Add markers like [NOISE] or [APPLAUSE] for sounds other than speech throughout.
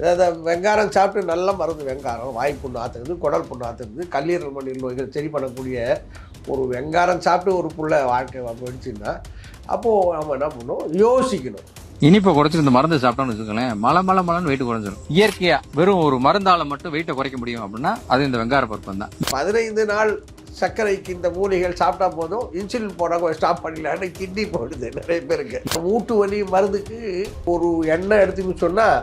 அதாவது வெங்காரம் சாப்பிட்டு நல்ல மருந்து வெங்காரம் வாய் புண்ணு ஆத்துறது குடல் புண்ணு ஆத்துறது கல்லீரல் மணி நோய்கள் சரி பண்ணக்கூடிய ஒரு வெங்காரம் சாப்பிட்டு ஒரு புள்ள வாழ்க்கை போயிடுச்சுன்னா அப்போது நம்ம என்ன பண்ணணும்? யோசிக்கணும். இனிப்பை குறைச்சி இந்த மருந்து சாப்பிட்டோம்னு வச்சுக்கோங்களேன் மலை மலை மலைன்னு வெயிட் குறைஞ்சிரும். இயற்கையா வெறும் ஒரு மருந்தால மட்டும் வெயிட்டை குறைக்க முடியும் அப்படின்னா அது இந்த வெங்கார பருப்பம் தான். பதினைந்து நாள் சர்க்கரைக்கு இந்த மூலிகைகள் சாப்பிட்டா போதும் இன்சுலின் போட ஸ்டாப் பண்ணிடலான்னு கிட்னி போயிடுது நிறைய பேருக்கு. மூட்டு வலி மருந்துக்கு ஒரு எண்ணெய் எடுத்துன்னு சொன்னால்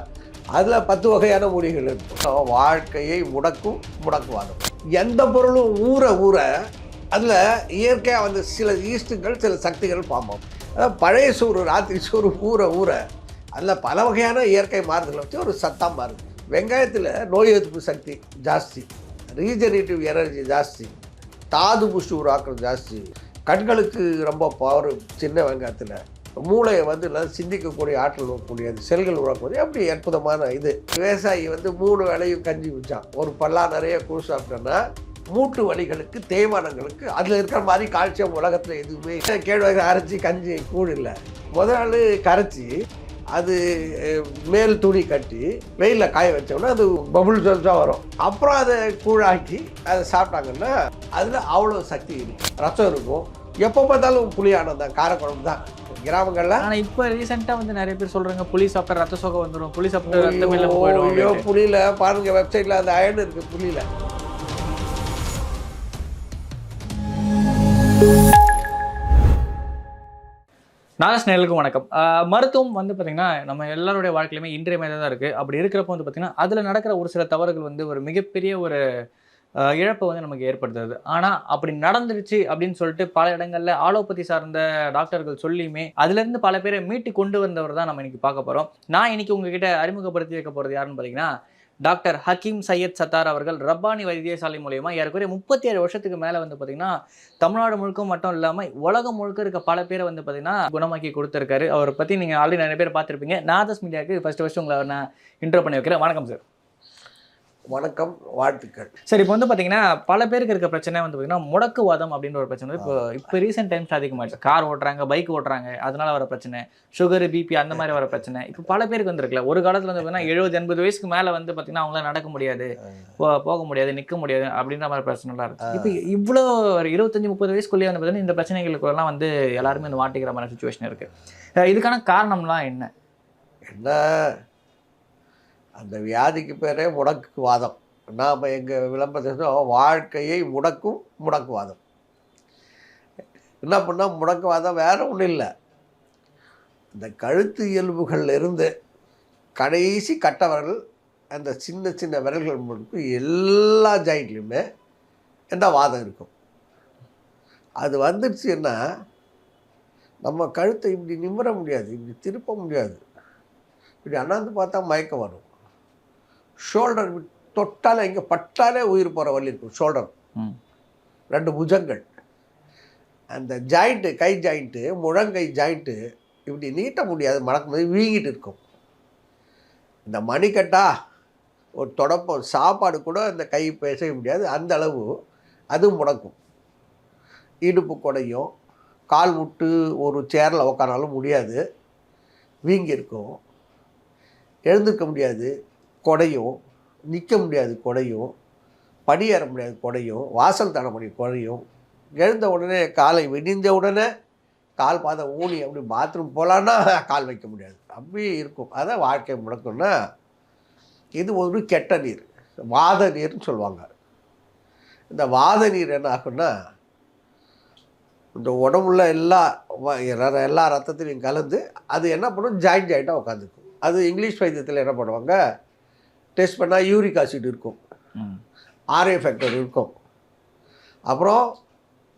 அதில் பத்து வகையான மூலிகைகள் இருக்கும் வாழ்க்கையை முடக்கும் முடக்குவாரும் எந்த பொருளும் ஊற ஊற அதில் இயற்கையாக வந்து சில ஈஸ்ட்டுகள் சில சக்திகள் பாம்பம் அதாவது பழைய சோறு ராத்திரி சோறு ஊற ஊற அதில் பல வகையான இயற்கை மாறுதலை வச்சு ஒரு சத்தம் மாறுது. வெங்காயத்தில் நோய் எதிர்ப்பு சக்தி ஜாஸ்தி. ரீஜனரேட்டிவ் எனர்ஜி ஜாஸ்தி. தாது புஷ்டி உருவாக்குறது ஜாஸ்தி. கண்களுக்கு ரொம்ப பவர் சின்ன வெங்காயத்தில். மூளையை வந்து நல்லா சிந்திக்கக்கூடிய ஆற்றல் வரக்கூடிய அந்த செல்கள் உருவாக்குவது அப்படி அற்புதமான இது? விவசாயி வந்து மூணு வேலையும் கஞ்சி வச்சான் ஒரு பல்லா நிறைய கூழ் சாப்பிட்டோன்னா மூட்டு வலிகளுக்கு தேய்மானங்களுக்கு அதில் இருக்கிற மாதிரி கால்சியம் உலகத்தில் எதுவுமே கேழ்வரகு அரைச்சி கஞ்சி கூழ் இல்லை. முதல் நாள் கரைச்சி அது மேல் துணி கட்டி வெயிலில் காய வச்சோம்னா அது பபுள் தான் வரும். அப்புறம் அதை கூழாக்கி அதை சாப்பிட்டாங்கன்னா அதில் அவ்வளோ சக்தி இருக்கும். ரசம் இருக்கும். எப்போ பார்த்தாலும் புளியானம் தான் காரக்குழம்பு தான். கிராமங்கள்ல ஆனா இப்ப ரீசெண்டா வந்து நிறைய பேர் சொல்றாங்க புளி சாப்பிட்டா ரத்த சோகை வந்துரும் புளி சாப்பிட்டா ரத்தம் ஐயோ போயிடும் புளியில பாருங்க வெப்சைட்ல அந்த அயன் இருக்கு புளியில. நாகஸ் நேயர்களுக்கும் வணக்கம். மருத்துவம் வந்து பார்த்தீங்கன்னா நம்ம எல்லாருடைய வாழ்க்கையிலுமே இன்றியமையாக தான் இருக்குது அப்படி இருக்கிறப்ப வந்து பார்த்தீங்கன்னா அதில் நடக்கிற ஒரு சில தவறுகள் வந்து ஒரு மிகப்பெரிய ஒரு இழப்பை வந்து நமக்கு ஏற்படுத்துது ஆனால் அப்படி நடந்துருச்சு அப்படின்னு சொல்லிட்டு பல இடங்களில் ஆலோபதி சார்ந்த டாக்டர்கள் சொல்லியுமே அதுலேருந்து பல பேரை மீட்டு கொண்டு வந்தவர் தான் நம்ம இன்னைக்கு பார்க்க போகிறோம் நான் இன்னைக்கு உங்ககிட்ட அறிமுகப்படுத்தி வைக்க போகிறது யாருன்னு பார்த்தீங்கன்னா டாக்டர் ஹக்கீம் சையத் சத்தார் அவர்கள் ரப்பானி வைத்தியசாலை மூலயமா ஏறக்குறைய முப்பத்தி ஏழு வருஷத்துக்கு மேலே வந்து பார்த்தீங்கன்னா தமிழ்நாடு முழுக்க மட்டும் இல்லாமல் உலகம் முழுக்க இருக்க பல பேரை வந்து பார்த்தீங்கன்னா குணமாக்கி கொடுத்துருக்காரு. அவரை பற்றி நீங்கள் ஆல்ரெடி நிறைய பேர் பார்த்துருப்பீங்க. நாதஸ் மீடியாவுக்கு ஃபஸ்ட்டு ஃபஸ்ட்டு உங்களை நான் இன்ட்ரோ பண்ணி வைக்கிறேன். வணக்கம் சார் வணக்கம் வாழ்த்துக்கள். சார் இப்போ வந்து பார்த்தீங்கன்னா பல பேருக்கு இருக்க பிரச்சனை வந்து பார்த்தீங்கன்னா முடக்குவாதம் அப்படின்ற ஒரு பிரச்சனை இப்போ இப்போ ரீசெண்ட் டைம்ஸ் அதிகமாகிடுச்சு கார் ஓட்டுறாங்க பைக் ஓட்டுறாங்க அதனால வர பிரச்சனை. சுகர் பிபி அந்த மாதிரி வர பிரச்சனை. இப்போ பல பேருக்கு வந்துருக்குல்ல ஒரு காலத்தில் வந்து பார்த்தீங்கன்னா எழுபது எண்பது வயசுக்கு மேலே வந்து பார்த்தீங்கன்னா அவங்களால நடக்க முடியாது போக முடியாது நிற்க முடியாது அப்படின்ற மாதிரி பிரச்சனைலாம் இருக்கு. இப்போ இவ்வளோ ஒரு இருபத்தஞ்சு முப்பது வயசுக்குள்ளேயே வந்து பார்த்தீங்கன்னா இந்த பிரச்சனைகளுக்கெல்லாம் வந்து எல்லாருமே வந்து மாட்டிக்கிற மாதிரி சுச்சுவேஷன் இருக்கு. அஹ் இதுக்கான காரணம்லாம் என்ன? என்ன? அந்த வியாதிக்கு பேரே முடக்குவாதம். நாம் எங்கள் விளம்பரத்தில் வாழ்க்கையை முடக்கும் முடக்குவாதம். என்ன பண்ணால் முடக்குவாதம் வேற ஒன்றும் இல்லை. இந்த கழுத்து எலும்புகள்ல இருந்து கடைசி கட்டவர்கள் அந்த சின்ன சின்ன விரல்கள் முழுக்க எல்லா ஜாயிண்ட்லேயுமே என்ன வாதம் இருக்கும். அது வந்துடுச்சுன்னா நம்ம கழுத்தை இப்படி நிமிர முடியாது இப்படி திருப்ப முடியாது. இப்படி அண்ணாந்து பார்த்தா மயக்கம் வரும். ஷோல்டர் தொட்டாலே இங்கே பட்டாலே உயிர் போகிற வழி இருக்கும் ஷோல்டர் ம். ரெண்டு புஜங்கள். அந்த ஜாயிண்ட்டு கை ஜாயிண்ட்டு முழங்கை ஜாயிண்ட்டு இப்படி நீட்ட முடியாது மடக்கும் போது வீங்கிட்டு இருக்கும். இந்த மணிக்கட்டா ஒரு தொடப்பம் சாப்பாடு கூட அந்த கை பேச முடியாது அந்த அளவு அது முடக்கும். இடுப்பு குடையும் கால் விட்டு ஒரு சேரில் உட்காராலும் முடியாது வீங்கி இருக்கும் எழுந்திருக்க முடியாது குடையும் நிற்க முடியாது குடையும் படியேற முடியாது குடையும் வாசல் தட முடியும் குடையும் எழுந்த உடனே காலை விடிந்த உடனே கால் பாதம் ஊனி அப்படி பாத்ரூம் போகலான்னா கால் வைக்க முடியாது. அப்படி இருக்கும். அதான் வாழ்க்கை முடக்கம்னா இது ஒரு கெட்ட நீர். வாத நீர்னு சொல்லுவாங்க. இந்த வாத நீர் என்ன ஆகும்னா இந்த உடம்புல எல்லா ர- எல்லா ரத்தத்திலையும் கலந்து அது என்ன பண்ணும்? ஜாயிண்ட் ஜாயிண்டாக உட்காந்துக்கும் அது இங்கிலீஷ் வைத்தியத்தில் என்ன பண்ணுவாங்க? டெஸ்ட் பண்ணால் யூரிக் ஆசிட் இருக்கும். ஆர்ஏ ஃபேக்டர் இருக்கும். அப்புறம்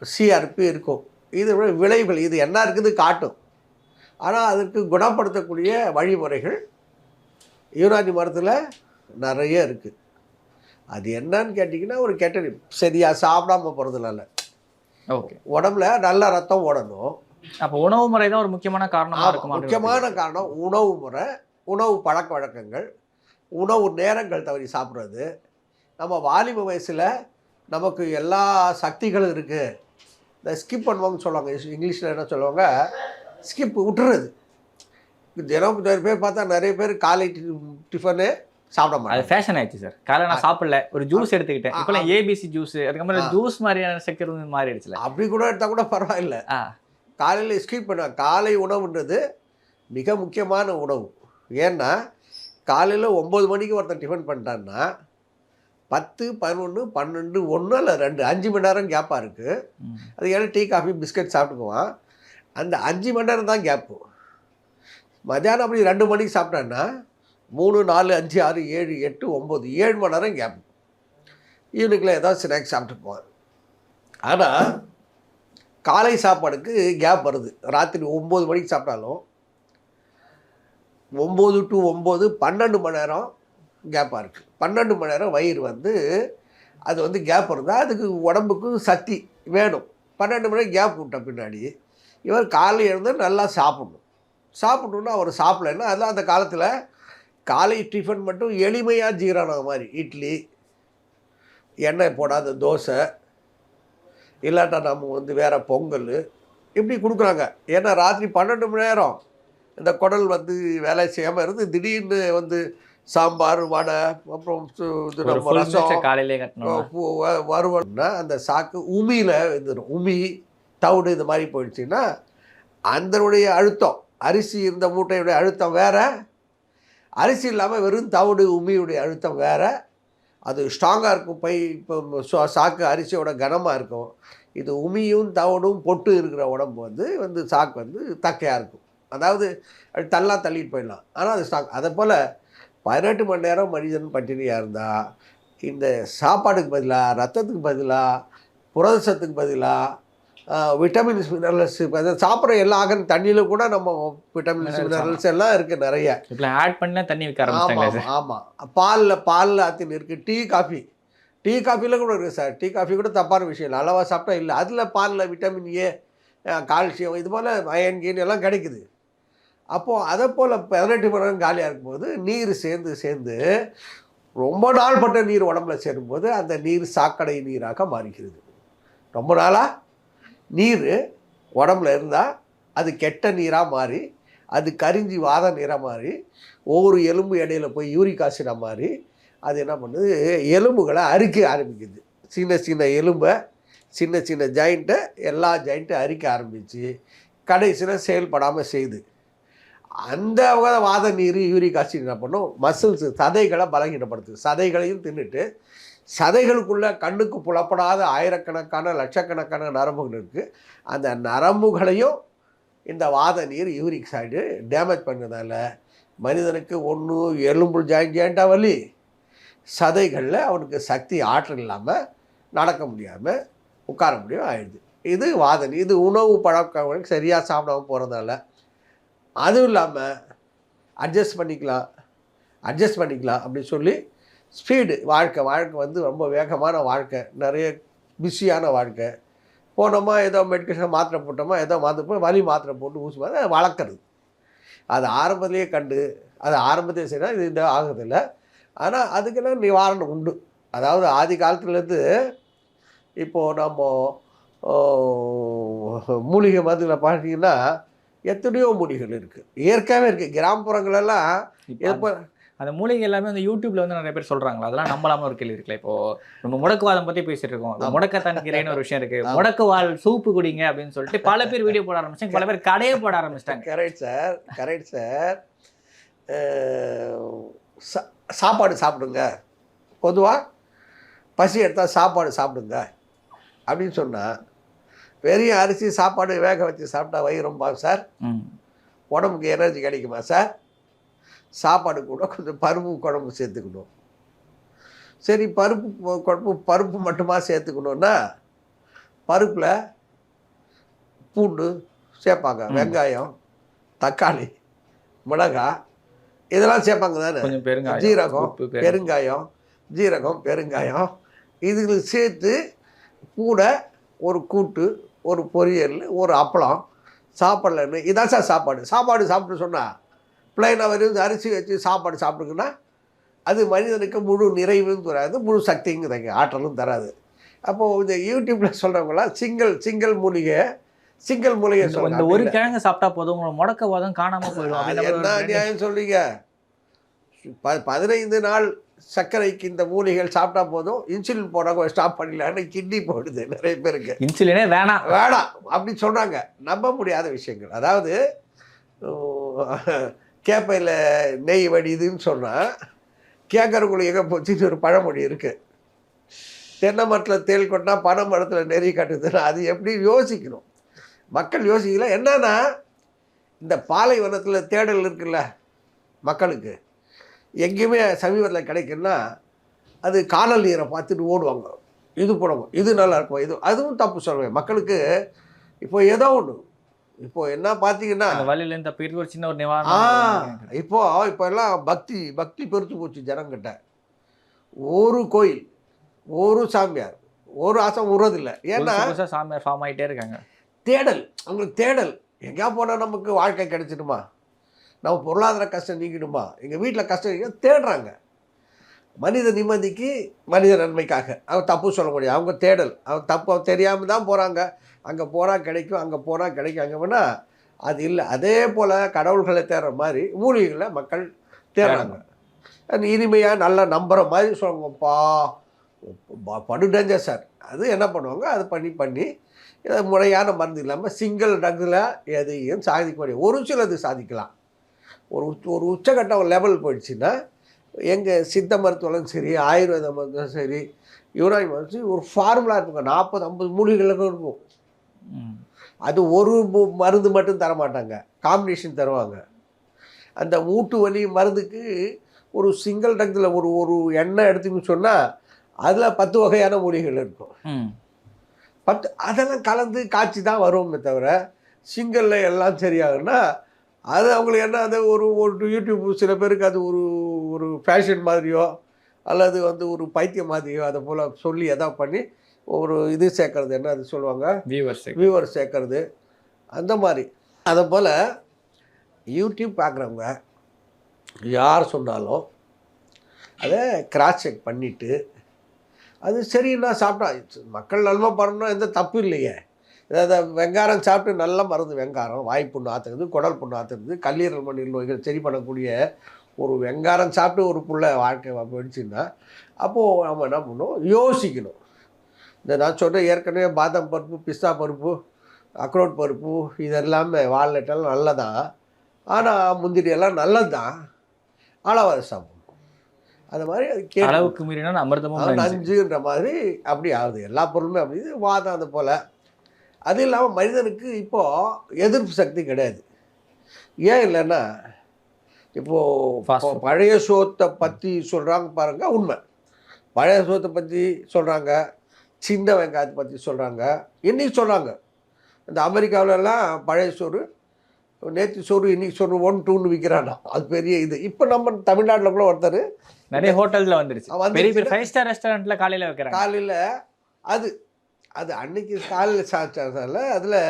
சிஆர்பி இருக்கும். இது விளைவுகள் இது என்ன இருக்குது காட்டும். ஆனால் அதற்கு குணப்படுத்தக்கூடிய வழிமுறைகள் யூனானி மரத்தில் நிறைய இருக்குது அது என்னன்னு கேட்டிங்கன்னா ஒரு கெட்ட நீர். சரியா சாப்பிடாம போகிறதுனால ஓகே. உடம்புல நல்ல ரத்தம் ஓடணும். அப்போ உணவு முறை தான் ஒரு முக்கியமான காரணமா ஆமா, இருக்கும்? முக்கியமான காரணம் உணவு முறை உணவு பழக்க வழக்கங்கள் உணவு நேரங்கள் தவறி சாப்பிட்றது. நம்ம வாலிப வயசில் நமக்கு எல்லா சக்திகளும் இருக்குது இந்த ஸ்கிப் பண்ணுவாங்கன்னு சொல்லுவாங்க. இங்கிலீஷில் என்ன சொல்லுவாங்க? ஸ்கிப் விட்டுறது. தினம் நிறைய பேர் பார்த்தா நிறைய பேர் காலை டிஃபனு சாப்பிட அது மாட்டாங்க. ஃபேஷன் ஆயிடுச்சு சார். காலைல நான் சாப்பிடல. ஒரு ஜூஸ் எடுத்துக்கிட்டேன். இப்போலாம் ஏபிசி ஜூஸ் அதுக்கப்புறம். ஜூஸ் மாதிரியான வந்து மாறிடுச்சுல. அப்படி கூட எடுத்தால் கூட பரவாயில்ல. காலையில் ஸ்கிப் பண்ண காலை உணவுன்றது மிக முக்கியமான உணவு. ஏன்னா காலையில் ஒம்பது மணிக்கு ஒருத்தன் டிஃபன் பண்ணிட்டான்னா பத்து பதினொன்று பன்னெண்டு ஒன்று இல்லை ரெண்டு அஞ்சு மணி நேரம் கேப்பாக இருக்குது. அது ஏன்னா டீ காஃபி பிஸ்கட் சாப்பிட்டுக்குவான். அந்த அஞ்சு மணி நேரம் தான் கேப்பு மத்தியானம் அப்படி ரெண்டு மணிக்கு சாப்பிட்டான்னா மூணு நாலு அஞ்சு ஆறு ஏழு எட்டு ஒம்பது ஏழு மணி நேரம் கேப் ஈவினிங்கில் ஏதாவது ஸ்நாக்ஸ் சாப்பிட்டு போவான் ஆனால் காலை சாப்பாடுக்கு கேப் வருது. ராத்திரி ஒம்பது மணிக்கு சாப்பிட்டாலும் ஒம்பது டு ஒம்பது பன்னெண்டு மணி நேரம் கேப்பாக இருக்குது பன்னெண்டு மணி நேரம் வயிறு வந்து அது வந்து கேப் இருந்தால் அதுக்கு உடம்புக்கு சக்தி வேணும். பன்னெண்டு மணி நேரம் கேப் விட்ட பின்னாடி இவர் காலையில் எழுந்து நல்லா சாப்பிடணும். சாப்பிட்ணுன்னா அவர் சாப்பிடலன்னா அதெல்லாம் அந்த காலத்தில் காலை டிஃபன் மட்டும் எளிமையாக ஜீரணம் மாதிரி. இட்லி எண்ணெய் போடாத தோசை இல்லாட்டா நம்ம வந்து வேறு பொங்கல் இப்படி கொடுக்குறாங்க. ஏன்னா ராத்திரி பன்னெண்டு மணி நேரம் இந்த குடல் வந்து வேலை செய்யாமல் இருந்து திடீர்னு வந்து சாம்பார் வடை அப்புறம் இது நம்ம ரசம் வறுவல்னா அந்த சாக்கு உமியில் வந்துடும் உமி தவிடு இது மாதிரி போயிடுச்சுன்னா அதனுடைய அழுத்தம் அரிசி இருந்த மூட்டையுடைய அழுத்தம் வேற. அரிசி இல்லாமல் வெறும் தவிடு உமியுடைய அழுத்தம் வேற. அது ஸ்ட்ராங்காக இருக்கும் பை இப்போ சாக்கு அரிசியோட கனமாக இருக்கும். இது உமியும் தவிடும் பொட்டு இருக்கிற உடம்பு வந்து வந்து சாக்கு வந்து தக்கையாக இருக்கும். அதாவது அது தள்ளா தள்ளிட்டு போயிடலாம். ஆனால் அது ஸ்டாக் அதை போல் பதினெட்டு மணி நேரம் மனிதன் பட்டினியாக இருந்தால் இந்த சாப்பாடுக்கு பதிலாக ரத்தத்துக்கு பதிலாக புரதசத்துக்கு பதிலாக விட்டமின்ஸ் மினரல்ஸ் சாப்பிட்ற எல்லா ஆகன் தண்ணியில் கூட நம்ம விட்டமின்ஸ் மினரல்ஸ் எல்லாம் இருக்குது நிறைய. இப்போ ஆட் பண்ணி தண்ணி ஆமாம் சார் ஆமாம் பாலில் பாலில் ஆத்தின் இருக்குது டீ காஃபி. டீ காஃபியில் கூட இருக்குது சார். டீ காஃபி கூட தப்பான விஷயம் இல்லை. அளவாக சாப்பிட்டா இல்லை. அதில் பாலில் விட்டமின் ஏ கால்சியம் இது போல் அயன் கீன் எல்லாம் கிடைக்குது. அப்போது அதை போல் பதினெட்டு மணி நேரம் காலியாக இருக்கும்போது நீர் சேர்ந்து சேர்ந்து ரொம்ப நாள் பட்ட நீர் உடம்புல சேரும்போது அந்த நீர் சாக்கடை நீராக மாறுகிறது. ரொம்ப நாளாக நீர் உடம்புல இருந்தால் அது கெட்ட நீராக மாறி அது கரிஞ்சி வாத நீராக மாறி ஒவ்வொரு எலும்பு இடையில போய் யூரிக் ஆசிடாக மாறி அது என்ன பண்ணுது? எலும்புகளை அரிக்க ஆரம்பிக்குது. சின்ன சின்ன எலும்பை சின்ன சின்ன ஜாயிண்ட்டை எல்லா ஜாயிண்ட்டும் அரிக்க ஆரம்பித்து கடைசியில் செயல்படாமல் செய்யுது. அந்த வகை வாத நீர் யூரிக் ஆசிட் என்ன பண்ணும்? மசில்ஸ் சதைகளை பலகீனப்படுத்துது. சதைகளையும் தின்னுட்டு சதைகளுக்குள்ள கண்ணுக்கு புலப்படாத ஆயிரக்கணக்கான லட்சக்கணக்கான நரம்புகள் இருக்குது அந்த நரம்புகளையும் இந்த வாத நீர் யூரிக் சைடு டேமேஜ் பண்ணதால் மனிதனுக்கு ஒன்று எலும்பு ஜாயின் ஜாயிண்டாக வலி. சதைகளில் அவனுக்கு சக்தி ஆற்றல் இல்லாமல் நடக்க முடியாமல் உட்கார முடியும் ஆயிடுது. இது வாத இது உணவு பழக்கம் சரியாக சாப்பிடாம போகிறதால அதுவும் இல்லாமல் அட்ஜஸ்ட் பண்ணிக்கலாம் அட்ஜஸ்ட் பண்ணிக்கலாம் அப்படின்னு சொல்லி ஸ்பீடு வாழ்க்கை வாழ்க்கை வந்து ரொம்ப வேகமான வாழ்க்கை நிறைய பிஸியான வாழ்க்கை. போனோமா ஏதோ மெடிக்கேஷன் மாத்திரை போட்டோமா ஏதோ மாத்திரை போய் வலி மாத்திரை போட்டு ஊசி மாதிரி அதை வளர்க்குறது. அது ஆரம்பத்திலேயே கண்டு அது ஆரம்பத்திலே செய்யலாம் இது இந்த ஆகுதில்லை ஆனால் அதுக்கெல்லாம் நிவாரணம் உண்டு. அதாவது ஆதி காலத்துலேருந்து இப்போது நம்ம மூலிகை மருந்துகளை பார்த்தீங்கன்னா எத்தனையோ மூலிகைகள் இருக்குது இயற்கையாகவே இருக்குது கிராமப்புறங்களெல்லாம் இப்போ எப்போ அந்த மூலிகை எல்லாமே வந்து யூடியூப்ல வந்து நிறைய பேர் சொல்றாங்களா? அதெல்லாம் நம்பலாம ஒரு கேள்வி இருக்குல்ல. இப்போ நம்ம முடக்குவாதம் பத்தி பேசிட்டு இருக்கோம். முடக்கத்தான் கீரைன்னு ஒரு விஷயம் இருக்கு. முடக்குவால் சூப்பு குடிங்க அப்படின்னு சொல்லிட்டு பல பேர் வீடியோ போட ஆரம்பிச்சாங்க. பல பேர் கடையே போட ஆரம்பிச்சிட்டாங்க. Correct sir. Correct sir. சாப்பாடு சாப்பிடுங்க. பொதுவாக பசி எடுத்தால் சாப்பாடு சாப்பிடுங்க. அப்படின்னு சொன்னால் வெறிய அரிசி சாப்பாடு வேக வச்சு சாப்பிட்டா வயிறு ரொம்ப சார். உடம்புக்கு எனர்ஜி கிடைக்குமா சார்? சாப்பாடு கூட கொஞ்சம் பருப்பு குழம்பு சேர்த்துக்கணும். சரி பருப்பு குழம்பு பருப்பு மட்டுமா சேர்த்துக்கணுன்னா பருப்பில் பூண்டு சேர்ப்பாங்க. வெங்காயம் தக்காளி மிளகாய் இதெல்லாம் சேர்ப்பாங்க தானே? ஜீரகம் பெருங்காயம். ஜீரகம் பெருங்காயம். இதுகளை சேர்த்து கூட ஒரு கூட்டு ஒரு பொரியல் ஒரு அப்பளம் சாப்பாடுலன்னு இதான் சார் சாப்பாடு. சாப்பாடு சாப்பிட்டு சொன்னால் பிளைனாக வரும் அரிசி வச்சு சாப்பாடு சாப்பிடுங்கன்னா அது மனிதனுக்கு முழு நிறைவும் தராது முழு சக்தியும் தராது ஆற்றலும் தராது. அப்போது இந்த யூடியூப்பில் சொல்கிறவங்களாம் சிங்கிள் சிங்கிள் மூலிகை சிங்கிள் மூலிகை சொல்கிறாங்க ஒரு கிழங்கு சாப்பிட்டா போதும் உங்களோட முடக்கவாதம் காணாம போயிடும். என்ன நியாயம் சொல்றீங்க? ப பதினைந்து நாள் சர்க்கரைக்கு இந்த மூலிகைகள் சாப்பிட்டா போதும் இன்சுலின் போடாம ஸ்டாப் பண்ணிடலான்னு கிட்னி போடுது நிறைய பேருக்கு. இன்சுலினே வேணாம். வேணாம். அப்படி சொல்கிறாங்க நம்ப முடியாத விஷயங்கள். அதாவது கேப்பையில் நெய் வடியுதுன்னு சொன்னால் கேட்குறவங்களுக்கு எங்கே போச்சுன்னு ஒரு பழமொழி இருக்குது தென்னை மரத்தில் தேள் கொட்டினா பனை மரத்தில் நெறி கட்டுதுன்னா அது எப்படி யோசிக்கணும்? மக்கள் யோசிக்கல. என்னன்னா இந்த பாலைவனத்தில் தேடல் இருக்குல்ல மக்களுக்கு. எங்கேயுமே சமீபத்தில் கிடைக்குன்னா அது காணல் நீரை பார்த்துட்டு ஓடுவாங்க. இது போடுவோம் இது நல்லா இருக்கும். இது அதுவும் தப்பு சொல்லுவேன் மக்களுக்கு இப்போ ஏதோ ஒன்று இப்போ என்ன பார்த்தீங்கன்னா அந்த வழியில இருந்து தப்பிக்கிறதுக்கு ஒரு சின்ன ஒரு நிவாரணம் இப்போ இப்போ எல்லாம் பக்தி பக்தி பெருத்து போச்சு ஜனங்கிட்ட ஒரு கோயில் ஒரு சாமியார் ஒரு ஆசம் உறதில்லை. ஏன்னா சாமியார் ஃபார்ம் ஆயிட்டே இருக்காங்க. தேடல் அவங்களுக்கு தேடல். எங்கேயா போனால் நமக்கு வாழ்க்கை கிடைச்சிடுமா? நம்ம பொருளாதார கஷ்டம் நீங்கிடுமா? எங்கள் வீட்டில் கஷ்டம் தேடுறாங்க. மனித நிம்மதிக்கு மனித நன்மைக்காக. அவங்க தப்பு சொல்ல முடியாது. அவங்க தேடல். அவங்க தப்பு தெரியாமல் தான் போகிறாங்க அங்கே போனால் கிடைக்கும் அங்கே போனால் கிடைக்கும். அங்கே போனால் அது இல்லை. அதே போல் கடவுள்களை தேடுற மாதிரி மூலிகைகளை மக்கள் தேடுறாங்க. இனிமையாக நல்லா நம்புகிற மாதிரி சொல்லுவாங்கப்பா ப- படு டேஞ்சர் சார். அது என்ன பண்ணுவாங்க? அது பண்ணி பண்ணி முறையான மருந்து இல்லாமல் சிங்கிள் ட்ரக்கில் எதையும் சாதிக்க முடியும் ஒரு சிலது சாதிக்கலாம். ஒரு உச்ச- ஒரு உச்சகட்ட லெவல் போயிடுச்சுன்னா எங்கள் சித்த மருத்துவம் சரி ஆயுர்வேத மருத்துவம் சரி யுனானி மருத்துவம் ஒரு ஃபார்முலா இருக்குங்க நாற்பது ஐம்பது மூலிகைகளுக்கும் இருக்கும். அது ஒரு மருந்து மட்டும் தர மாட்டாங்க காம்பினேஷன் தருவாங்க. அந்த மூட்டு வலி மருந்துக்கு ஒரு சிங்கிள் டங்கில் ஒரு ஒரு எண்ணெய் எடுத்துன்னு சொன்னால் அதில் பத்து வகையான மூலிகைகள் இருக்கும். பத்து அதெல்லாம் கலந்து காய்ச்சி தான் வருவோமே தவிர சிங்கிளில் எல்லாம் சரியாகுன்னா அது அவங்களுக்கு என்ன அது ஒரு ஒரு யூடியூப் சில பேருக்கு அது ஒரு ஒரு ஃபேஷன் மாதிரியோ அல்லது வந்து ஒரு பைத்தியம் மாதிரியோ அதை போல் சொல்லி எதாவது பண்ணி ஒரு இது சேர்க்கறது என்ன அது சொல்லுவாங்க? Viewers. வியூவர் சேர்க்கறது. அந்த மாதிரி. அதை போல் யூடியூப் பார்க்குறவங்க யார் சொன்னாலும் அதை கிராஸ் செக் பண்ணிவிட்டு அது சரின்னா சாப்பிட்டா மக்கள் நன்மை பண்ணணும் எந்த தப்பு இல்லையே. அதாவது வெங்காரம் சாப்பிட்டு நல்ல மருந்து வெங்காரம் வாய் புண்ணு ஆற்றுறது குடல் புண்ணு ஆற்றுறது கல்லீரல் மண்ணீர் நோய்கள் சரி பண்ணக்கூடிய ஒரு வெங்காரம் சாப்பிட்டு ஒரு புள்ள வாழ்க்கை போயிடுச்சுன்னா அப்போது நம்ம என்ன பண்ணணும்? யோசிக்கணும். இந்த நான் சொன்ன ஏற்கனவே பாதாம் பருப்பு பிஸ்தா பருப்பு அக்ரோட் பருப்பு இதெல்லாமே வால்நட்டெல்லாம் நல்லதான் ஆனால் முந்திரி எல்லாம் நல்லது? தான் அளவாக சாப்பிடணும். அது மாதிரி அது கேட்டு அளவுக்கு மீறினா அமிர்தமும். நஞ்சுன்ற மாதிரி அப்படி ஆகுது. எல்லா பொருளுமே அப்படி இது வாதம் அது போல். அது இல்லாமல் மனிதனுக்கு இப்போது எதிர்ப்பு சக்தி கிடையாது. ஏன் இல்லைன்னா இப்போது. பழைய சோத்தை பற்றி சொல்கிறாங்க பாருங்க உண்மை. பழைய சோத்தை பற்றி சொல்கிறாங்க சின்ன வெங்காயத்தை பற்றி சொல்கிறாங்க இன்னைக்கு சொல்கிறாங்க இந்த அமெரிக்காவிலலாம் பழைய சோறு நேற்று சோறு இன்னைக்கு சோறு ஒன் டூன்னு விற்கிறானா அது பெரிய இது. இப்போ நம்ம தமிழ்நாட்டில் கூட ஒருத்தர் நிறைய ஹோட்டல்ல. பெரிய பெரிய ஃபைவ் ஸ்டார் ரெஸ்டாரண்ட்ல காலையில வைக்கிறாங்க. காலையில் அது அது அன்னைக்கு காலையில் சாப்பிட்டதால அதில்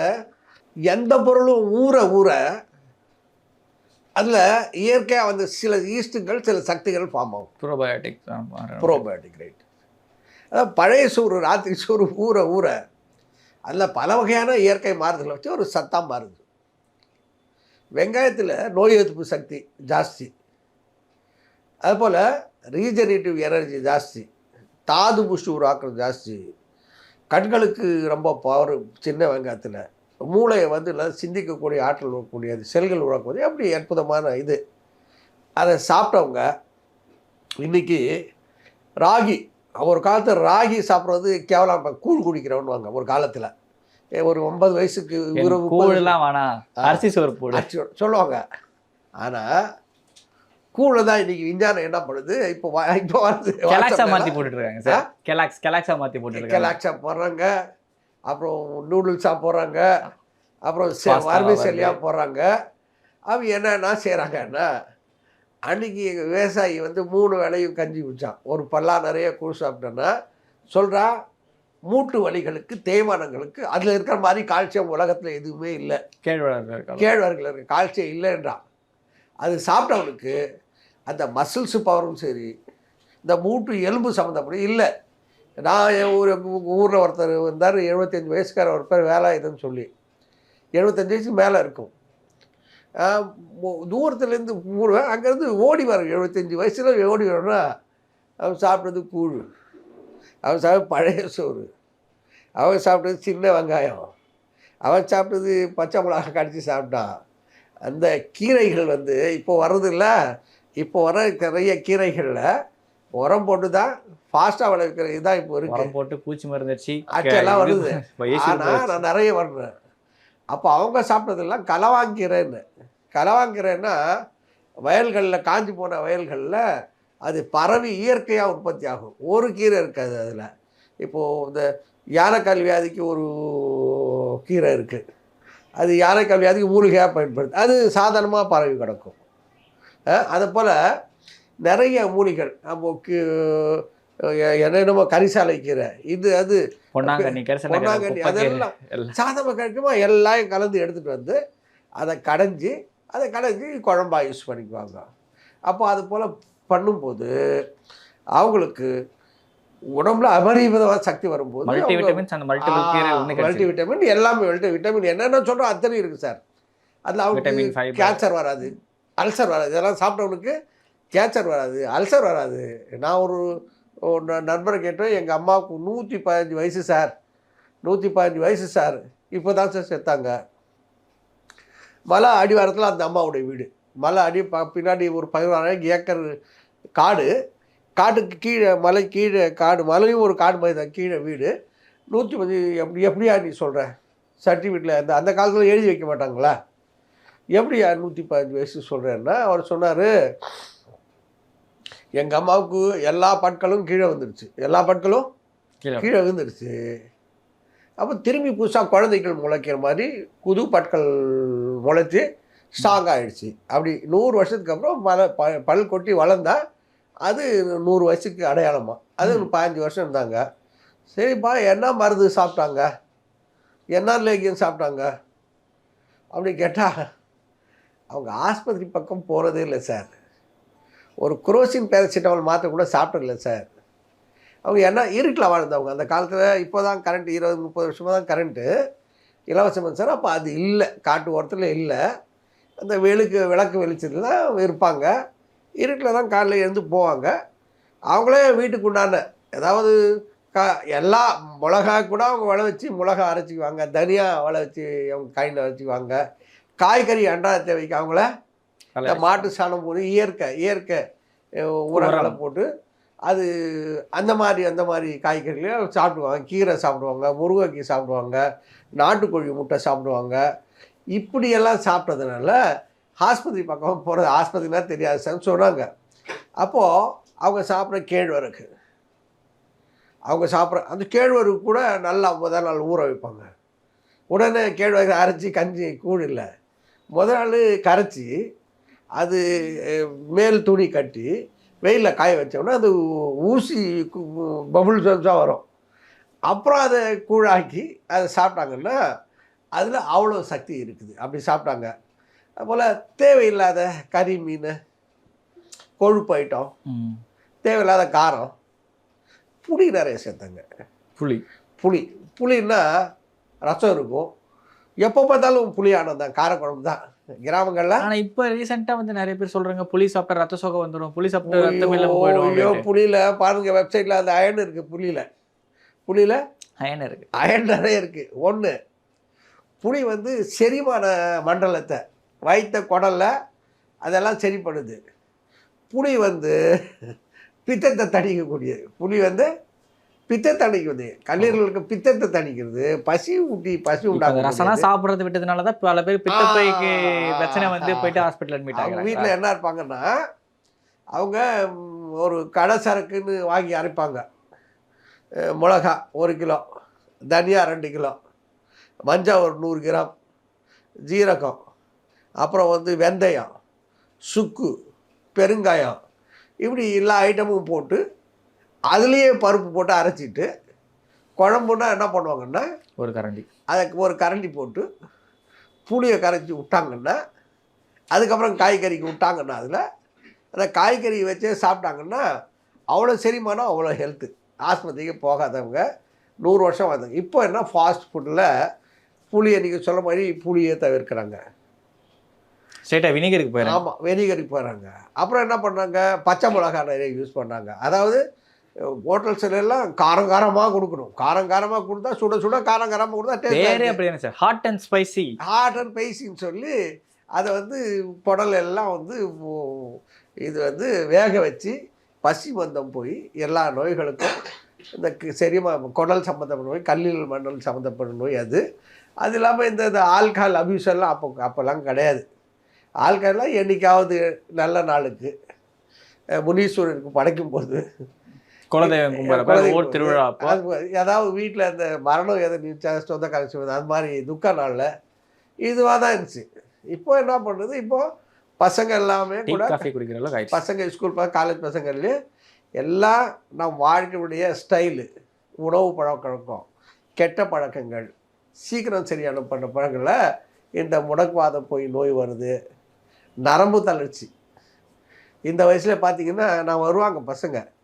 எந்த பொருளும் ஊற ஊற அதில் இயற்கையாக வந்து சில ஈஸ்ட்டுகள் சில சக்திகள் ஃபார்ம் ஆகும். ப்ரோபயோட்டிக் ப்ரோபயோட்டிக் ரைட் அதாவது பழைய சோறு ராத்திரி சோறு ஊற ஊற அதில் பல வகையான இயற்கை மாறுதலை வச்சு ஒரு சத்தா மாறுது. வெங்காயத்தில் நோய் எதிர்ப்பு சக்தி ஜாஸ்தி. அதுபோல் ரீஜனரேட்டிவ் எனர்ஜி ஜாஸ்தி. தாது புஷ்டி உருவாக்குறது ஜாஸ்தி. கண்களுக்கு ரொம்ப பவர் சின்ன வெங்காயத்தில். மூளையை வந்து சிந்திக்கக்கூடிய ஆற்றல் இருக்கக்கூடியது செல்கள் உருவாக்குவது அப்படி அற்புதமான இது. அதை சாப்பிட்டவங்க இன்னைக்கு ராகி ஒரு காலத்தில் ராகி சாப்பிட்றது கேவலம் கூழ் குடிக்கிறவன்னுவாங்க ஒரு காலத்தில். ஒரு ஒன்பது வயசுக்கு கூழெல்லாம் வேணாம். அரிசி சோறு போடு. சொல்லுவாங்க. ஆனால் கூழை தான் இன்னைக்கு விஞ்ஞானம் என்ன பண்ணுது? இப்போ இப்போ கெலாக்ஸா [LAUGHS] மாத்தி போட்டுட்டு இருக்காங்க சார். கெலாக்ஸ் கெலாக்ஸா மாத்தி போட்டுட்டு இருக்காங்க கெலாக்ஸா போடுறாங்க. அப்புறம் நூடுல்ஸாக போடுறாங்க. அப்புறம் Pasta வறுமை வருது. செல்லியாக போடுறாங்க. அவங்க என்னென்ன செய்கிறாங்கன்னா அன்னைக்கு எங்கள் விவசாயி வந்து மூணு வேளையும் கஞ்சி குடிச்சான். ஒரு பல்லா நிறைய கூழ் சாப்பிட்டோன்னா சொல்கிறா மூட்டு வலிகளுக்கு தேய்மானங்களுக்கு அதில் இருக்கிற மாதிரி கால்சியம் உலகத்தில் எதுவுமே இல்லை. கேழ்வரகு கேழ்வரகுல இருக்க கால்சியம் இல்லைன்றான் அது சாப்பிட்டவனுக்கு அந்த மசில்ஸு பவரும் சரி இந்த மூட்டு எலும்பு சம்மந்தப்படும் இல்லை. நான் என் ஊர் ஊரில் ஒருத்தர் வந்தார் எழுபத்தஞ்சு வயசுக்கார ஒரு பேர் வேலை இதுன்னு சொல்லி. எழுபத்தஞ்சு வயசுக்கு மேலே இருக்கும். தூரத்துலேருந்து மூடுவேன் அங்கேருந்து ஓடி வரும் எழுபத்தஞ்சி வயசில் ஓடி வரணும்னா அவன் சாப்பிட்டது கூழ். அவன் சாப்பிட்டு பழைய சோறு. அவன் சாப்பிட்டது சின்ன வெங்காயம். அவன் சாப்பிட்டது பச்சை மிளகா கடித்து சாப்பிட்டான். அந்த கீரைகள் வந்து இப்போ வர்றதில்ல. இப்போ வர நிறைய கீரைகளில் உரம் போட்டு தான் ஃபாஸ்ட்டாக விளைவிக்கிற இதான் இப்போ இருக்குது உரம் போட்டு பூச்சி மருந்தடிச்சு. அச்செல்லாம் வருது. [LAUGHS] ஆனால் நான் நிறைய வர்றேன் அப்போ அவங்க சாப்பிட்டதெல்லாம் கலவாங்கீரைன்னு கலவாங்கீரைன்னா வயல்களில் காஞ்சி போன வயல்களில் அது பரவி இயற்கையாக உற்பத்தி ஆகும். ஒரு கீரை இருக்காது அதில். இப்போது இந்த யானைக்கால் வியாதிக்கு ஒரு கீரை இருக்குது அது யானைக்கால் வியாதிக்கு மூலிகையாக பயன்படுது அது சாதாரணமாக பரவி கிடக்கும். அதை போல் நிறைய மூலிகள். நம்ம என்னென்னமோ கரிசாலை கீரை இது அது பொன்னாங்கண்ணி அதெல்லாம் சாதமாக கிடைக்குமா எல்லாம் கலந்து எடுத்துகிட்டு வந்து அதை கடைஞ்சி அதை கடைஞ்சி குழம்பா யூஸ் பண்ணிக்குவாங்க. அப்போ அது போல் பண்ணும்போது அவங்களுக்கு உடம்புல அபரிமிதமான சக்தி வரும்போது மல்டி அவங்க- விட்டமின் எல்லாமே மல்டி விட்டமின் என்னென்ன சொல்கிறோம் அத்தனை இருக்குது சார். அதில் ஃபைபர். கேன்சர் வராது. அல்சர் வராது. இதெல்லாம் சாப்பிட்டவனுக்கு கேன்சர் வராது அல்சர் வராது. நான் ஒரு ந- நண்பரை கேட்டேன் எங்கள் அம்மாவுக்கு நூற்றி பதினஞ்சு வயசு சார். நூற்றி பதினஞ்சு வயசு சார். இப்போ தான் சார் செத்தாங்க. மலை அடிவாரத்தில் அந்த அம்மாவுடைய வீடு. மலை அடி ப பின்னாடி ஒரு பதினாறாயிரம் ஏக்கர் காடு. காட்டுக்கு கீழே மலை கீழே காடு மலையும் ஒரு காடு மாதிரி தான் கீழே வீடு. நூற்றி பதி எப்படி எப்படியா நீ சொல்கிற சர்டிஃபிகேட்டில் அந்த அந்த காலத்தில் எழுதி வைக்க மாட்டாங்களா? எப்படியா நூற்றி பதினஞ்சு வயசு சொல்கிறேன்னா அவர் சொன்னார் எங்கள் அம்மாவுக்கு எல்லா பற்களும் கீழே வந்துடுச்சு எல்லா பற்களும் கீழே விழுந்துடுச்சு அப்போ திரும்பி புதுசாக குழந்தைகள் முளைக்கிற மாதிரி புது பற்கள் முளைச்சி ஸ்ட்ராங் ஆயிடுச்சு. அப்படி நூறு வருஷத்துக்கு அப்புறம் மலை ப பல் கொட்டி வளர்ந்தா அது நூறு வயசுக்கு அடையாளமா. அது பதினஞ்சு வருஷம் இருந்தாங்க. சரிப்பா என்ன மருந்து சாப்பிட்டாங்க? என்ன லேகியம் சாப்பிட்டாங்க? அப்படி கேட்டால் அவங்க ஆஸ்பத்திரி பக்கம் போகிறதே இல்லை சார். ஒரு குரோசின் பேரசிட்டமால் மாத்திரை கூட சாப்பிட்டதில்ல சார். அவங்க என்ன இருட்டில் வாழ்ந்தவங்க. அந்த காலத்தில் இப்போ தான் கரண்ட் இருபது முப்பது வருஷமாக தான் கரண்ட்டு இலவசம் சார் அப்போ அது இல்லை. காட்டு ஓரத்தில் இல்லை. அந்த வெளுக்கு விளக்கு வெளிச்சத்தில் தான் இருப்பாங்க. இருட்டில் தான் காலையில் எழுந்து போவாங்க. அவங்களே வீட்டுக்கு உண்டான ஏதாவது கா எல்லா மிளகா கூட அவங்க வள வச்சு மிளகா அரைச்சிக்குவாங்க. தனியாக வள வச்சு அவங்க காயின் அரைச்சிக்குவாங்க காய்கறி அன்றாட தேவைக்கு அவங்கள இந்த மாட்டு சாணம் போட்டு இயற்கை இயற்கை உரங்களை போட்டு அது அந்த மாதிரி அந்த மாதிரி காய்கறிகளை சாப்பிடுவாங்க. கீரை சாப்பிடுவாங்க முருங்கைக்கீரை சாப்பிடுவாங்க நாட்டுக்கோழி முட்டை சாப்பிடுவாங்க. இப்படியெல்லாம் சாப்பிட்டதுனால ஆஸ்பத்திரி பக்கம் போகிறது ஆஸ்பத்திரினா தெரியாது சார் சொன்னாங்க. அப்போது அவங்க சாப்பிட்ற கேழ்வரகு. அவங்க சாப்பிட்ற அந்த கேழ்வரகு கூட நல்லா முதல் நாள் ஊற வைப்பாங்க. உடனே கேழ்வரகு அரைச்சி கஞ்சி கூழ் இல்லை. முதல் நாள் கரைச்சி அது மேல் துணி கட்டி வெயிலில் காய வச்சோம்னா அது ஊசி பபுள்ஸ் தான் வரும். அப்புறம் அதை கூழாக்கி அதை சாப்பிட்டாங்கன்னா அதில் அவ்வளோ சக்தி இருக்குது. அப்படி சாப்பிட்டாங்க. அதுபோல் தேவையில்லாத கறி மீன் கொழுப்பு ஐட்டம். தேவையில்லாத காரம் புளி நிறைய சேர்த்தாங்க. புளி. புளி. புளின்னா ரசம் இருக்கும். எப்போ பார்த்தாலும் புளியானது தான் காரக்குழம்பு தான். கிராமங்களில்? ஆனா இப்ப ரீசெண்டா வந்து நிறைய பேர் சொல்றாங்க புளி சாப்பிட்டா ரத்த சோகை வந்துடும் புளி சாப்பிட்டா ரத்தம் இல்லாம போயிடும் ஐயோ. புளியில் பாருங்க வெப்சைட்டில் அந்த அயன் இருக்குது புளியில். புளியில்? அயன் இருக்கு. அயன் நிறைய இருக்குது ஒன்று புளி வந்து செரிமான மண்டலத்தை வைத்த குடல்ல அதெல்லாம் சரி பண்ணுது புளி வந்து பித்தத்தை தணிக்கக்கூடியது. புளி வந்து பித்தத்தை தணிக்குது கல்லீரலுக்கு பித்தத்தை தணிக்கிறது. பசி ஊட்டி பசி உண்டாகும் ரசம்லாம் சாப்பிடுறது விட்டதுனாலதான் பல பேர் பித்தப்பைக்கு. பிரச்சனை வந்து போயிட்டு ஹாஸ்பிட்டல் அட்மிட் ஆகிறாங்க வீட்டில் என்ன இருப்பாங்கன்னா அவங்க ஒரு கடை சரக்குன்னு வாங்கி அரைப்பாங்க. மிளகா ஒரு கிலோ தனியா ரெண்டு கிலோ மஞ்சள் ஒரு நூறு கிராம் ஜீரகம் அப்புறம் வந்து வெந்தயம் சுக்கு பெருங்காயம் இப்படி எல்லா ஐட்டமும் போட்டு அதுலேயே பருப்பு போட்டு அரைச்சிட்டு குழம்புன்னா என்ன பண்ணுவாங்கன்னா ஒரு கரண்டி. அதுக்கு ஒரு கரண்டி போட்டு புளியை கரைச்சி விட்டாங்கன்னா அதுக்கப்புறம் காய்கறிக்கு விட்டாங்கன்னா அதில் அந்த காய்கறி வச்சே சாப்பிட்டாங்கன்னா அவ்வளோ செரிமானம் அவ்வளோ ஹெல்த்து ஆஸ்பத்திரிக்கு போகாதவங்க நூறு வருஷம் வந்தாங்க இப்போ என்ன ஃபாஸ்ட் ஃபுட்டில் புளியை நீங்கள் சொல்ல மாதிரி புளியை தவிர்க்கிறாங்க. ஸ்ட்ரெயிட்டா வினிகருக்கு போயிடலாம் ஆமாம் வெனிகருக்கு போகிறாங்க அப்புறம் என்ன பண்ணாங்க பச்சை மிளகா நிறைய யூஸ் பண்ணாங்க அதாவது ஹோட்டல்ஸ்ல எல்லாம் காரம் காரமாக கொடுக்கணும். காரம் காரமாக கொடுத்தா சுட சுட காரம் காரமாக கொடுத்தா டேஸ்ட் அப்படி என்ன sir. Hot and spicy hot and பைசின்னு சொல்லி அதை வந்து குடல் எல்லாம் வந்து இது வந்து வேக வச்சு பசி மந்தம் போய் எல்லா நோய்களுக்கும் இந்த செரிமா குடல் சம்மந்தப்பட்ட நோய் கல்லீரல் மண்டல் சம்மந்தப்பட்ட நோய் அது. அது இல்லாமல் இந்த இந்த ஆல்கஹால் அபியூஸ் எல்லாம் அப்போ அப்போல்லாம் கிடையாது. ஆல்கஹால்லாம் என்னைக்காவது நல்ல நாளுக்கு அஹ் முனீஸ்வரருக்கு படைக்கும் போது குலதெய்வம் கும்பிட்றப்ப ஊர் திருவிழா அப்போ. ஏதாவது வீட்டில் அந்த மரணம் எதை நிச்சா சொந்த கழிச்சு அது மாதிரி துக்க நாளில் இதுவாக தான் இருந்துச்சு. இப்போ என்ன பண்ணுறது இப்போ பசங்க எல்லாமே கூட காஃபி குடிக்கிற அளவுக்கு பசங்க ஸ்கூல் காலேஜ் பசங்கள்லேயே எல்லாம் நம் வாழ்க்கையுடைய ஸ்டைலு உணவு பழக்கவழக்கம் கெட்ட பழக்கங்கள் சீக்கிரம் சரியான பண்ண பழக்கங்களை இந்த முடக்குவாதம் போய் நோய் வருது. நரம்பு தளர்ச்சி. இந்த வயசில் பார்த்தீங்கன்னா நான் வருவாங்க பசங்க. கிட்ட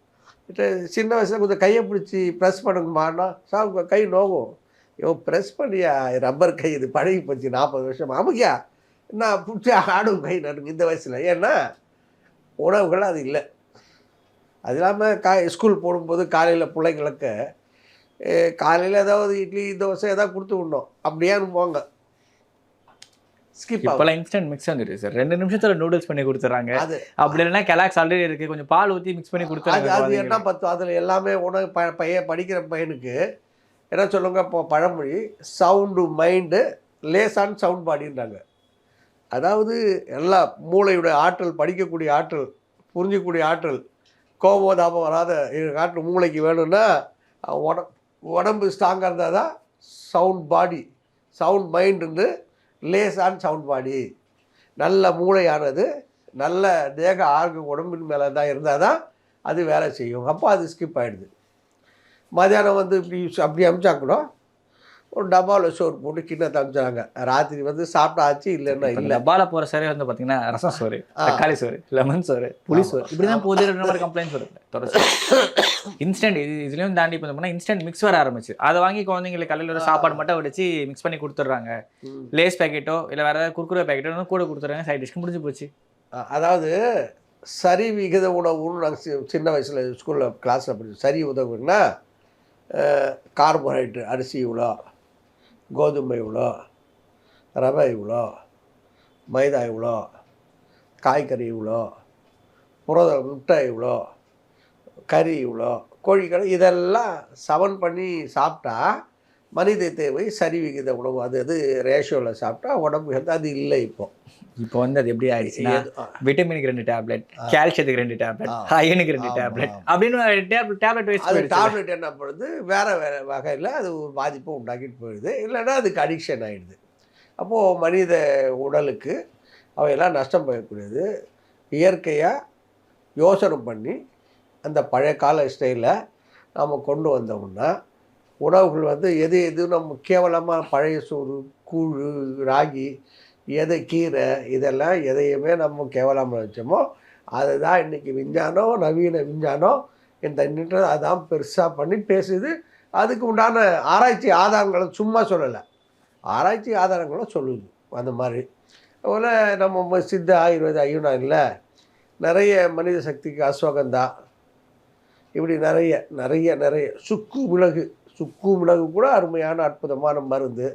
சின்ன வயசில் கொஞ்சம் கையை பிடிச்சி ப்ரெஸ் பண்ணுங்கம்மான்னா சார் உங்கள் கை நோகும். ஐயோ ப்ரெஸ் பண்ணியா? ரப்பர் கை இது பழகி போச்சு நாற்பது வருஷம். அமுக்கியா? நான் பிடிச்சி ஆடும் கை நடுங்க இந்த வயசில். ஏன்னா உணவுகள் அது இல்லை. அது இல்லாமல் கா ஸ்கூல் போடும்போது காலையில் பிள்ளைங்களுக்கு காலையில் ஏதாவது இட்லி தோசை ஏதாவது கொடுத்து விடணும். அப்படியான்னு போங்க ஸ்கிப் இப்போலாம் இன்ஸ்டன்ட் மிக்ஸ் வந்துருக்கு சார் ரெண்டு நிமிஷத்துல நூடுல்ஸ் பண்ணி கொடுத்துறாங்க. அது அப்படி இல்லைன்னா கெலாக்ஸ் ஆல்ரெடி இருக்கு. கொஞ்சம் பால் ஊற்றி மிக்ஸ் பண்ணி கொடுத்துறாங்க அது என்ன. பத்தும் அதில் எல்லாமே உணவு ப பையன் படிக்கிற பையனுக்கு என்ன சொல்லுங்க இப்போ பழமொழி சவுண்டு மைண்டு லேசான சவுண்ட் பாடின்றாங்க அதாவது எல்லா மூளையோட ஆற்றல் படிக்கக்கூடிய ஆற்றல் புரிஞ்சக்கூடிய ஆற்றல் கோபதாபம் வராத ஆற்றல் மூளைக்கு வேணும்னா உட உடம்பு ஸ்ட்ராங்காக இருந்தால் தான் சவுண்ட் பாடி சவுண்ட் மைண்டுன்னு லேசான சவுண்ட் பாடி நல்ல மூளையானது நல்ல தேக ஆர்கு உடம்பின் மேலே தான் இருந்தால் தான் அது வேலை செய்யும். அப்போ அது ஸ்கிப் ஆகிடுது மதியானம் வந்து இப்படி அப்படி அமிச்சா கூட ஒரு டப்பாவில் சோறு போட்டு கிண்ணத்தை அமிச்சாங்க ராத்திரி வந்து சாப்பிட்டாச்சு இல்லைன்னா இப்ப இல்லை. டப்பால போற சரி வந்து பாத்தீங்கன்னா ரசம் சோறு ஆ. தக்காளி சோறு லெமன் சோறு புளி சோறு. இப்படிதான் போகுது ரெண்டு மாதிரி கம்ப்ளைண்ட்ஸ் வருது. தொடர்ச்சி. இன்ஸ்டன்ட் இது இதுலயும் தாண்டி பார்த்தோம்னா இன்ஸ்டன்ட் மிக்ஸ் வர ஆரம்பிச்சு. அதை வாங்கி குழந்தைங்களுக்கு கல்லில் ஒரு சாப்பாடு மட்டும் வடிச்சு மிக்ஸ் பண்ணி கொடுத்துட்றாங்க. லேஸ் பேக்கெட்டோ இல்ல வேற ஏதாவது குர்குரே பேக்கெட்டோ கூட கொடுத்துறாங்க சைட் டிஷ்க்கு முடிஞ்சு போச்சு. அதாவது சரி விகித உணவுன்னு நாங்கள் சின்ன வயசில் ஸ்கூலில் கிளாஸில் படிச்சோம். சரி உதவுன்னா கார்போஹைட்ரேட் அரிசி இவ்வளோ கோதுமை இவ்வளோ ரவை இவ்வளோ மைதா இவ்வளோ காய்கறி இவ்வளோ புரத முட்டை இவ்வளோ கறி இவ்வளோ கோழிக்கறி இதெல்லாம் சவன் பண்ணி சாப்பிட்டா மனித தேவை சரி விகித உணவு. அது அது ரேஷியோவில் சாப்பிட்டா உடம்பு health அது இல்லை இப்போ. இப்போ வந்து அது எப்படி ஆயிடுச்சுன்னா. விட்டமினுக்கு ரெண்டு டேப்லெட் கால்சியத்துக்கு ரெண்டு டேப்லெட். அயனுக்கு ரெண்டு டேப்லெட். அப்படின்னு டேப்லெட் டேப்லெட் அது வைஸ் டாப்லெட் என்ன பண்ணுது? வேற வேற வகையில் அது ஒரு பாதிப்பை உண்டாக்கிட்டு போயிடுது. இல்லைன்னா அதுக்கு அடிக்ஷன் ஆகிடுது அப்போது மனித உடலுக்கு அவையெல்லாம் நஷ்டம் பயக்கூடியது. இயற்கையாக யோசனை பண்ணி அந்த பழைய கால ஸ்டைலில் நாம் கொண்டு வந்தோம்னா உணவுகள் வந்து எது எது நம்ம கேவலமாக பழைய சோறு கூழ் ராகி எதை கீரை இதெல்லாம் எதையுமே நம்ம கேவலமாக வச்சோமோ அதுதான் இன்றைக்கி விஞ்ஞானம் நவீன விஞ்ஞானம் இந்த நின்று அதான் பெருசாக பண்ணி பேசுது. அதுக்கு உண்டான ஆராய்ச்சி ஆதாரங்களை சும்மா சொல்லலை. ஆராய்ச்சி ஆதாரங்களும் சொல்லுது அந்த மாதிரி. அதுபோல் நம்ம சித்த ஆயுர்வேத ஐயுனாரில் நிறைய மனித சக்திக்கு அஸ்வகந்தா இப்படி நிறைய நிறைய நிறைய சுக்கு உலகு சுக்கு மிளகு கூட அருமையான அற்புதமான மருந்து.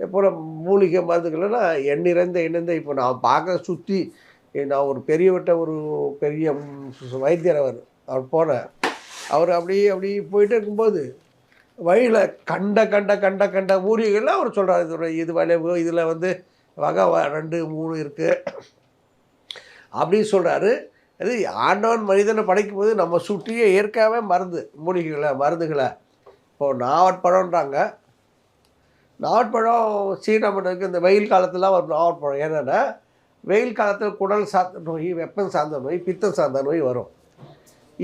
போல் மூலிகை மருந்துகள்லாம் எண்ணிறந்த இணைந்த இப்போ நான் பார்க்க சுற்றி நான் ஒரு பெரியவட்ட ஒரு பெரிய வைத்தியர் அவர் அவர் போனேன் அவர் அப்படியே அப்படி போயிட்டே இருக்கும்போது வழியில் கண்ட கண்ட கண்ட கண்ட மூலிகைகள்லாம் அவர் சொல்கிறார் இதோட இது வளைவு இதில் வந்து வகை வ- ரெண்டு மூணு இருக்குது அப்படின்னு சொல்கிறாரு அது ஆண்டவன் மனிதனை படைக்கும் போது நம்ம சுற்றியே இயற்கையாகவே மருந்து மூலிகைகளை மருந்துகளை இப்போது நாவற்பழம்ன்றாங்க. நாவற்பழம் சீனமனுக்கு இந்த வெயில் காலத்தில் ஒரு நாவற்பழம். என்னென்னா வெயில் காலத்தில் குடல் சார்ந்த நோய் வெப்பம் சார்ந்த நோய் பித்தம் சார்ந்த நோய் வரும்.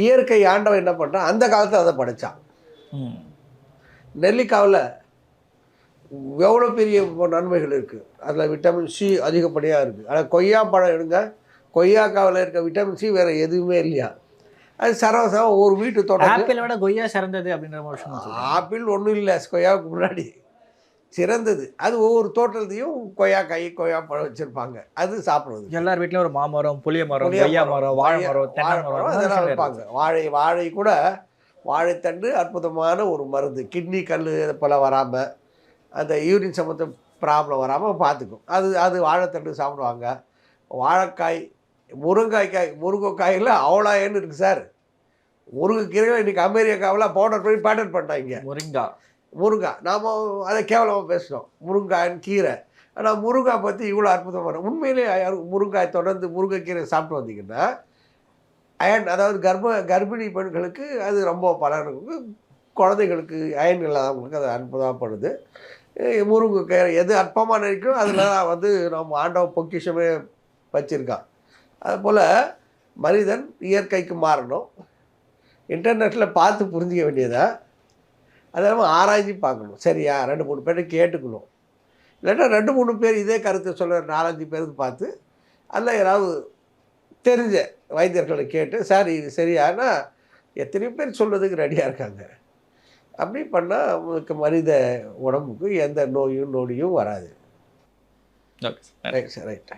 இயற்கை ஆண்டவன் என்ன பண்ணுறான் அந்த காலத்தில் அதை படைச்சான். நெல்லிக்காவில் எவ்வளோ பெரிய நன்மைகள் இருக்குது அதில் விட்டமின் சி அதிகப்படியாக இருக்குது ஆனால் கொய்யா பழம் எடுங்க. கொய்யாக்காவில் இருக்க விட்டமின் சி வேறு எதுவுமே இல்லையா? அது சரவசரம் ஒரு வீட்டு தோட்டம் ஆப்பிளை விட கொய்யா சிறந்தது அப்படின்ற சொல்றாங்க. ஆப்பிள் ஒன்றும் இல்லை கொய்யாவுக்கு முன்னாடி. சிறந்தது. அது ஒவ்வொரு தோட்டத்தையும் கொய்யாக்காய் கொய்யா பழம் வச்சுருப்பாங்க. அது சாப்பிடுவது எல்லார் வீட்லயும் ஒரு மாமரம் புளிய மரம் கொய்யா மரம் வாழை மரம் வாழை மரம் அதெல்லாம் வைப்பாங்க. வாழை வாழை கூட வாழைத்தண்டு அற்புதமான ஒரு மருந்து. கிட்னி கல் இது போல் வராமல் அந்த யூரின் சம்மந்த ப்ராப்ளம் வராமல் பார்த்துக்கும். அது அது வாழைத்தண்டு சாப்பிடுவாங்க. வாழைக்காய் முருங்கைக்காய் முருங்கைக்காயில் அவளாயன்னு இருக்குது சார். முருங்கைக்கீரைகள் இன்றைக்கி அமெரிக்காவில் பவுடர் பண்ணி பேட்டர்ன் பண்ணிட்டாங்க. முருங்கா. முருங்காய் நாம் அதை கேவலமாக பேசுகிறோம் முருங்காயின் கீரை. ஆனால் முருங்காய் பற்றி இவ்வளோ அற்புதமான உண்மையிலே யாரும் முருங்காய் தொடர்ந்து முருங்கைக்கீரை சாப்பிட்டு வந்தீங்கன்னா அயன் அதாவது கர்ப்ப கர்ப்பிணி பெண்களுக்கு அது ரொம்ப பலன் இருக்கும் குழந்தைகளுக்கு அயன் இல்லாதவங்களுக்கு அது அற்புதப்படுது முருங்கைக்கீரை எது அற்பமாக நினைக்கும் அதில் தான் வந்து நம்ம ஆண்டவ பொக்கிஷமே வச்சுருக்கான். அதுபோல் மனிதன் இயற்கைக்கு மாறணும். இன்டர்நெட்டில் பார்த்து புரிஞ்சிக்க வேண்டியதா? அதை நம்ம ஆராய்ச்சி பார்க்கணும். சரியா? ரெண்டு மூணு பேர்ட்ட கேட்டுக்கணும். இல்லாட்டா ரெண்டு மூணு பேர் இதே கருத்தை சொல்ல நாலஞ்சு பேருக்கு பார்த்து அதில் யாராவது தெரிஞ்ச வைத்தியர்களை கேட்டு சார் இது சரியானா? எத்தனையோ பேர் சொல்கிறதுக்கு ரெடியாக இருக்காங்க. அப்படி பண்ணால் உங்களுக்கு மனித உடம்புக்கு எந்த நோயும் நொடியும் வராது. Okay right sir right